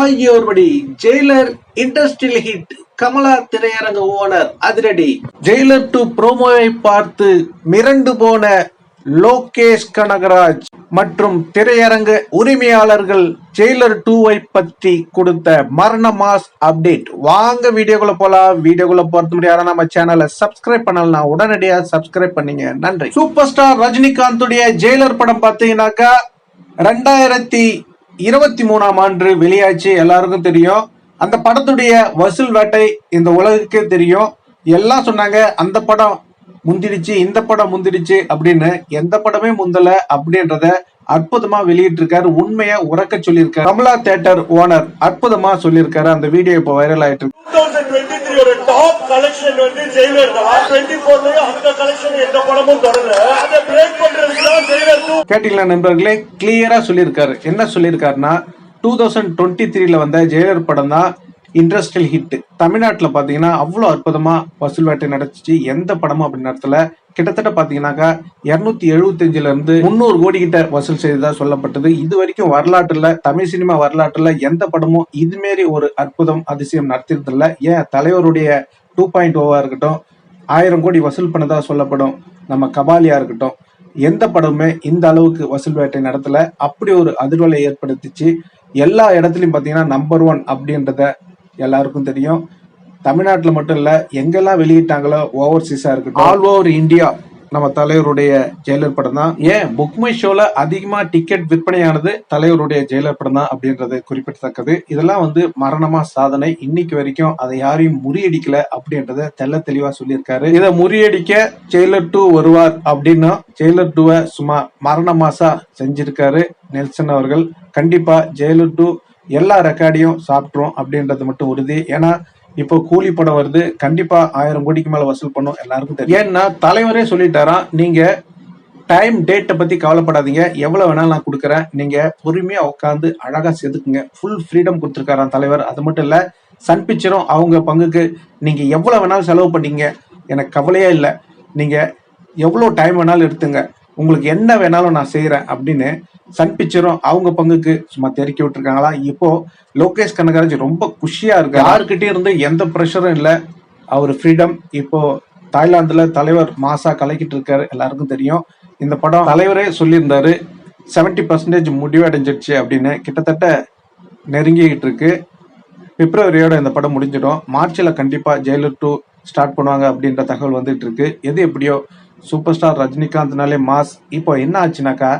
ஆகியோர்படி Jailer industrial hit Kamala திரையரங்க owner அதிரடி. Jailer to ப்ரோமோவை பார்த்து மிரண்டு போன லோகேஷ் கனகராஜ் மற்றும் திரையரங்க உரிமையாளர்கள் ஜெயிலர் டூவை பற்றி கொடுத்த மரண மாஸ் அப்டேட் வாங்க வீடியோக்குள்ள போலாம். வீடியோக்குள்ள போறது முடியாத நம்ம சேனலை சப்ஸ்கிரைப் பண்ணலாம் உடனடியாக சப்ஸ்கிரைப் பண்ணீங்க. நன்றி. சூப்பர் ஸ்டார் ரஜினிகாந்துடைய ஜெயிலர் படம் பார்த்தீங்கன்னாக்கா ரெண்டாயிரத்தி இருபத்தி மூணாம் ஆண்டு வெளியாச்சு எல்லாருக்கும் தெரியும். அந்த படத்துடைய வசூல் வேட்டை இந்த உலகுக்கே தெரியும். எல்லாம் சொன்னாங்க அந்த படம் முந்திடுச்சு இந்த படம் முந்திடுச்சு அப்படின்னு. எந்த படமே முந்தல அப்படின்றத அற்புதமா வெளியிட்டிருக்காரு. உண்மையை உறக்க சொல்லியிருக்காரு. கமலா தியேட்டர் ஓனர் அற்புதமா சொல்லியிருக்காரு. அந்த வீடியோ இப்போ வைரல் ஆயிட்டு இருக்கு. 2023 ஒரு டாப் கலெக்ஷன் வந்து ஜெயிலர் தான். 24 அந்த கலெக்ஷன் எந்த படமும் தொடரல அதை பிரேக் பண்றதுக்கு தான் ஜெயிலர் டூ கேட்டீங்களா நண்பர்களே? கிளியரா சொல்லியிருக்காரு. என்ன சொல்லியிருக்காருன்னா டூ தௌசண்ட் டுவெண்ட்டி த்ரீல வந்த ஜெயிலர் படம் தான் இண்டஸ்ட்ரியல் ஹிட் தமிழ்நாட்டில் பார்த்தீங்கன்னா அவ்வளோ அற்புதமாக வசூல் வேட்டை நடந்துச்சு எந்த படமும் அப்படி நடத்தல. கிட்டத்தட்ட பார்த்தீங்கன்னாக்கா இரநூத்தி எழுபத்தஞ்சுல இருந்து முந்நூறு கோடி கிட்ட வசூல் செய்ததா சொல்லப்பட்டது. இது வரைக்கும் வரலாற்றுல தமிழ் சினிமா வரலாற்றுல எந்த படமும் இதுமாரி ஒரு அற்புதம் அதிசயம் நடத்திருதில்ல ஏன்? தலைவருடைய டூ பாயிண்ட் ஓவா இருக்கட்டும் ஆயிரம் கோடி வசூல் பண்ணதா சொல்லப்படும். நம்ம கபாலியா இருக்கட்டும் எந்த படமுமே இந்த அளவுக்கு வசூல் வேட்டை நடத்தல. அப்படி ஒரு அதிர்வலை ஏற்படுத்திச்சு. எல்லா இடத்துலையும் பார்த்தீங்கன்னா நம்பர் ஒன் அப்படின்றத எல்லாருக்கும் தெரியும். தமிழ்நாட்டில் மட்டும் இல்ல எங்கெல்லாம் வெளியிட்டாங்களோ ஓவர்சீஸா இருக்கட்டும் ஆல் ஓவர் இந்தியா நம்ம தலைவருடைய ஜெயிலர் படம் தான். ஏன்? புக் மை ஷோல அதிகமா டிக்கெட் விற்பனையானது தலைவருடைய ஜெயிலர் படம் தான் அப்படின்றது குறிப்பிடத்தக்கது. இதெல்லாம் வந்து மரணமா சாதனை. இன்னைக்கு வரைக்கும் அதை யாரையும் முறியடிக்கல அப்படின்றத தெள்ள தெளிவா சொல்லியிருக்காரு. இதை முறியடிக்க ஜெயிலர் டூ வருவார் அப்படின்னா ஜெயிலர் டூவை சும்மா மரண மாசா செஞ்சிருக்காரு நெல்சன் அவர்கள். கண்டிப்பா ஜெயிலர் டூ எல்லா ரெக்கார்டையும் சாப்பிட்ரும் அப்படின்றது மட்டும் உறுதி. ஏன்னா இப்போ கூலி படம் வருது. கண்டிப்பா ஆயிரம் கோடிக்கு மேல வசூல் பண்ணும் எல்லாருக்கும் தெரியும். ஏன்னா தலைவரே சொல்லிட்டாராம் நீங்க டைம் டேட்டை பத்தி கவலைப்படாதீங்க. எவ்வளவு வேணாலும் நான் கொடுக்குறேன். நீங்க பொறுமையா உட்காந்து அழகா செதுக்குங்க. ஃபுல் ஃப்ரீடம் கொடுத்துருக்காராம் தலைவர். அது மட்டும் இல்ல சன் பிக்சரும் அவங்க பங்குக்கு நீங்க எவ்வளவு வேணாலும் செலவு பண்ணீங்க. எனக்கு கவலையே இல்லை. நீங்க எவ்வளோ டைம் வேணாலும் எடுத்துங்க. உங்களுக்கு என்ன வேணாலும் நான் செய்யறேன் அப்படின்னு சன் பிக்சரும் அவங்க பங்குக்கு சும்மா தெறிக்கி விட்டுருக்காங்களா? இப்போ லோகேஷ் கனகராஜ் ரொம்ப குஷியா இருக்கு யாருக்கிட்டே இருந்து எந்த ப்ரெஷரும் இல்லை. அவர் ஃப்ரீடம் இப்போ தாய்லாந்துல தலைவர் மாசா கலக்கிட்டு இருக்காரு. எல்லாருக்கும் தெரியும். இந்த படம் தலைவரே சொல்லியிருந்தாரு. 70% பர்சன்டேஜ் முடிவடைஞ்சிடுச்சு அப்படின்னு கிட்டத்தட்ட நெருங்கிக்கிட்டு இருக்கு. பிப்ரவரியோட இந்த படம் முடிஞ்சிடும். மார்ச்ல கண்டிப்பா ஜெயிலர் டூ ஸ்டார்ட் பண்ணுவாங்க அப்படின்ற தகவல் வந்துட்டு இருக்கு. எது எப்படியோ சூப்பர் ஸ்டார் ரஜினிகாந்த்னாலே மாஸ். இப்போ என்ன ஆச்சுனாக்கா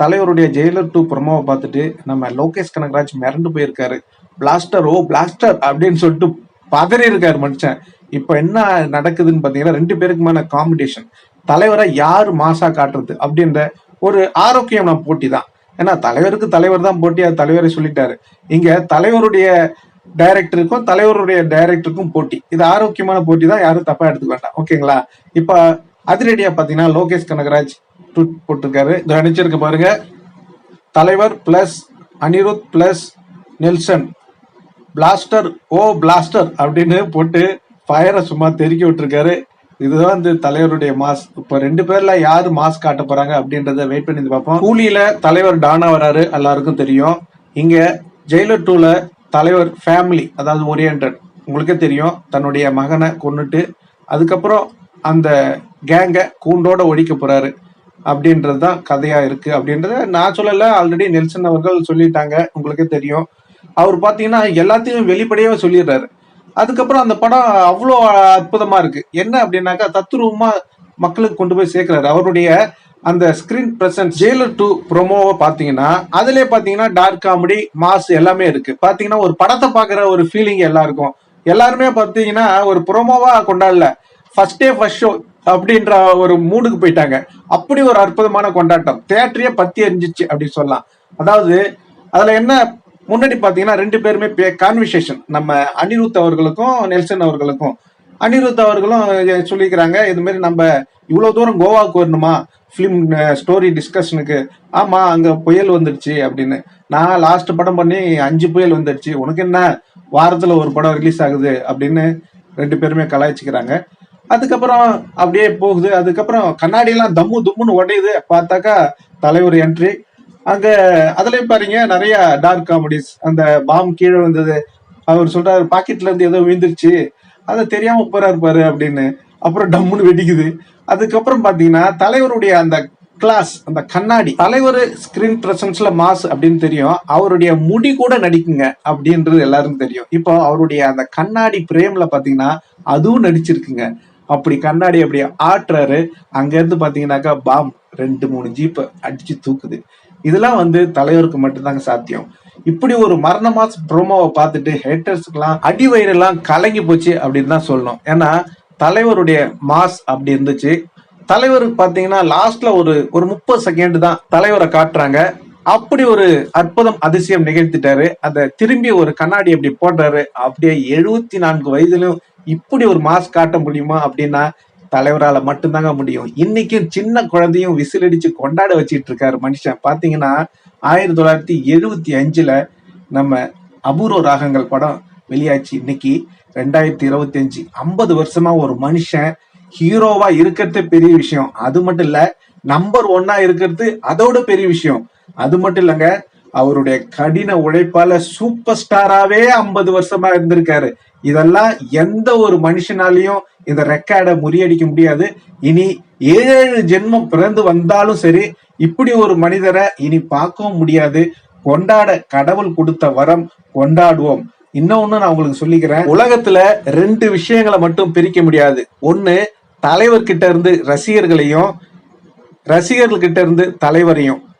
தலைவருடைய ஜெயிலர் டூ ப்ரொமோவை பார்த்துட்டு நம்ம லோகேஷ் கனகராஜ் மிரண்டு போயிருக்காரு. பிளாஸ்டர் ஓ பிளாஸ்டர் அப்படின்னு சொல்லிட்டு பதறி இருக்காரு மனுஷன். இப்போ என்ன நடக்குதுன்னு பார்த்தீங்கன்னா ரெண்டு பேருக்குமான காம்படிஷன் தலைவரை யார் மாசா காட்டுறது அப்படின்ற ஒரு ஆரோக்கியமான போட்டி தான். ஏன்னா தலைவருக்கு தலைவர் தான் போட்டி அது தலைவரை சொல்லிட்டாரு. இங்க தலைவருடைய டைரக்டருக்கும் தலைவருடைய டைரக்டருக்கும் போட்டி. இது ஆரோக்கியமான போட்டி தான் யாரும் தப்பா எடுத்துக்க வேண்டாம். ஓகேங்களா? இப்ப அதிரடியா பாத்தீங்கன்னா லோகேஷ் கனகராஜ் ட்வீட் போட்டிருக்காரு. இந்த நினைச்சிருக்க பாருங்க. தலைவர் plus Anirudh plus Nelson. Blaster O blaster அப்படின்னு போட்டு ஃபயரை சும்மா தெருக்கி விட்டுருக்காரு. இதுதான் வந்து தலைவருடைய மாஸ் இப்ப ரெண்டு பேர்ல யாரு மாஸ் காட்ட போறாங்க அப்படின்றத வெயிட் பண்ணி பார்ப்போம். கூலியில தலைவர் டானா வராரு எல்லாருக்கும் தெரியும். இங்க ஜெயிலர் டூல தலைவர் ஃபேமிலி அதாவது ஓரியன்ட் உங்களுக்கே தெரியும். தன்னுடைய மகனை கொண்டுட்டு அதுக்கப்புறம் அந்த கேங்கை கூண்டோட ஒழிக்க போறாரு. அப்படின்றது தான் கதையா இருக்கு. அப்படின்றத நான் சொல்லல. ஆல்ரெடி நெல்சன் அவர்கள் சொல்லிட்டாங்க. உங்களுக்கே தெரியும். அவர் பார்த்தீங்கன்னா எல்லாத்தையும் வெளிப்படையாக சொல்லிடுறாரு. அதுக்கப்புறம் அந்த படம் அவ்வளோ அற்புதமா இருக்கு. என்ன அப்படின்னாக்கா தத்துரூபமா மக்களுக்கு கொண்டு போய் சேர்க்கிறாரு. அவருடைய அந்த ஸ்கிரீன் பிரசன்ஸ் ஜெயிலர் டூ ப்ரொமோவை பார்த்தீங்கன்னா அதுலயே பார்த்தீங்கன்னா டார்க் காமெடி மாஸ் எல்லாமே இருக்கு. பார்த்தீங்கன்னா ஒரு படத்தை பார்க்குற ஒரு ஃபீலிங் எல்லாருக்கும். எல்லாருமே பார்த்தீங்கன்னா ஒரு ப்ரொமோவா கொண்டாடல. ஃபர்ஸ்ட் டே ஃபர்ஸ்ட் ஷோ அப்படின்ற ஒரு மூடுக்கு போயிட்டாங்க. அப்படி ஒரு அற்புதமான கொண்டாட்டம். தேட்டரையே பத்தி எரிஞ்சிச்சு அப்படின்னு சொல்லலாம். அதாவது அதுல என்ன முன்னாடி பாத்தீங்கன்னா ரெண்டு பேருமே கான்வர்சேஷன் நம்ம அனிருத் அவர்களுக்கும் நெல்சன் அவர்களுக்கும். அனிருத் அவர்களும் சொல்லிக்கிறாங்க இது மாதிரி நம்ம இவ்வளவு தூரம் கோவாவுக்கு வரணுமா? ஃபிலிம் ஸ்டோரி டிஸ்கஷனுக்கு ஆமா அங்க புயல் வந்துடுச்சு அப்படின்னு. நான் லாஸ்ட் படம் பண்ணி அஞ்சு புயல் வந்துடுச்சு. உனக்கு என்ன? வாரத்துல ஒரு படம் ரிலீஸ் ஆகுது அப்படின்னு ரெண்டு பேருமே கலாய்ச்சிக்கிறாங்க. அதுக்கப்புறம் அப்படியே போகுது. அதுக்கப்புறம் கண்ணாடியெல்லாம் தம்மு தும்முன்னு உடையுது. பார்த்தாக்கா தலைவர் என்ட்ரி அங்க அதுலயும் பாருங்க நிறைய டார்க் காமெடிஸ் அந்த பாம் கீழே வந்தது அவர் சொல்றாரு பாக்கெட்ல இருந்து ஏதோ விழுந்துருச்சு. அதை தெரியாம போறாரு பாரு அப்படின்னு. அப்புறம் டம்முன்னு வெடிக்குது. அதுக்கப்புறம் பாத்தீங்கன்னா தலைவருடைய அந்த கிளாஸ் அந்த கண்ணாடி. தலைவர் ஸ்கிரீன் பிரசன்ஸ்ல மாஸ் அப்படின்னு தெரியும். அவருடைய முடி கூட நடிக்குங்க அப்படின்றது எல்லாருக்கும் தெரியும். இப்போ அவருடைய அந்த கண்ணாடி பிரேம்ல பாத்தீங்கன்னா அதுவும் நடிச்சிருக்குங்க. அப்படி கண்ணாடி அப்படி ஆட்டுறாரு. அங்க இருந்து பாத்தீங்கன்னாக்கா பாம் ரெண்டு மூணு ஜீப் அடிச்சு தூக்குது. இதெல்லாம் வந்து தலைவருக்கு மட்டும்தாங்க சாத்தியம். இப்படி ஒரு மரண மாஸ் ப்ரோமோவை பார்த்துட்டு ஹேட்டர்ஸ்க்கெல்லாம் அடி வயிறெல்லாம் கலங்கி போச்சு அப்படின்னு தான் சொல்லணும். ஏன்னா தலைவருடைய மாஸ் அப்படி இருந்துச்சு. தலைவருக்கு பாத்தீங்கன்னா லாஸ்ட்ல ஒரு ஒரு முப்பது செகண்ட் தான் தலைவரை காட்டுறாங்க. அப்படி ஒரு அற்புதம் அதிசயம் நிகழ்த்திட்டாரு. அந்த திரும்பி ஒரு கண்ணாடி அப்படி போடுறாரு. அப்படியே எழுபத்தி நான்கு வயதிலும் இப்படி ஒரு மாஸ் காட்ட முடியுமா அப்படின்னா தலைவரால மட்டும்தாங்க முடியும். இன்னைக்கும் சின்ன குழந்தையும் விசில் அடிச்சு கொண்டாட வச்சிட்டு இருக்காரு மனுஷன். பாத்தீங்கன்னா ஆயிரத்தி தொள்ளாயிரத்தி எழுபத்தி அஞ்சுல நம்ம அபூர்வ ராகங்கள் படம் வெளியாச்சு. இன்னைக்கு ரெண்டாயிரத்தி இருபத்தி அஞ்சு ஐம்பது வருஷமா ஒரு மனுஷன் ஹீரோவா இருக்கிறது பெரிய விஷயம். அது மட்டும் இல்ல நம்பர் ஒன்னா இருக்கிறது அதோட பெரிய விஷயம். அது மட்டும் இல்லைங்க அவருடைய கடின உழைப்பால சூப்பர் ஸ்டாராவே ஐம்பது வருஷமா இருந்திருக்காரு. இதெல்லாம் எந்த ஒரு மனுஷனாலையும் இந்த ரெக்கார்டை முறியடிக்க முடியாது. இனி ஏழு ஜென்மம் பிறந்து வந்தாலும் சரி இப்படி ஒரு மனிதரை இனி பார்க்கவும் முடியாது. கொண்டாட கடவுள் கொடுத்த வரம் கொண்டாடுவோம். இன்னொன்னு நான் உங்களுக்கு சொல்லிக்கிறேன். உலகத்துல ரெண்டு விஷயங்களை மட்டும் பிரிக்க முடியாது. ஒண்ணு தலைவர்கிட்ட இருந்து ரசிகர்களையும் ரசிகர்கள்கிட்ட இருந்து தலைவரையும்.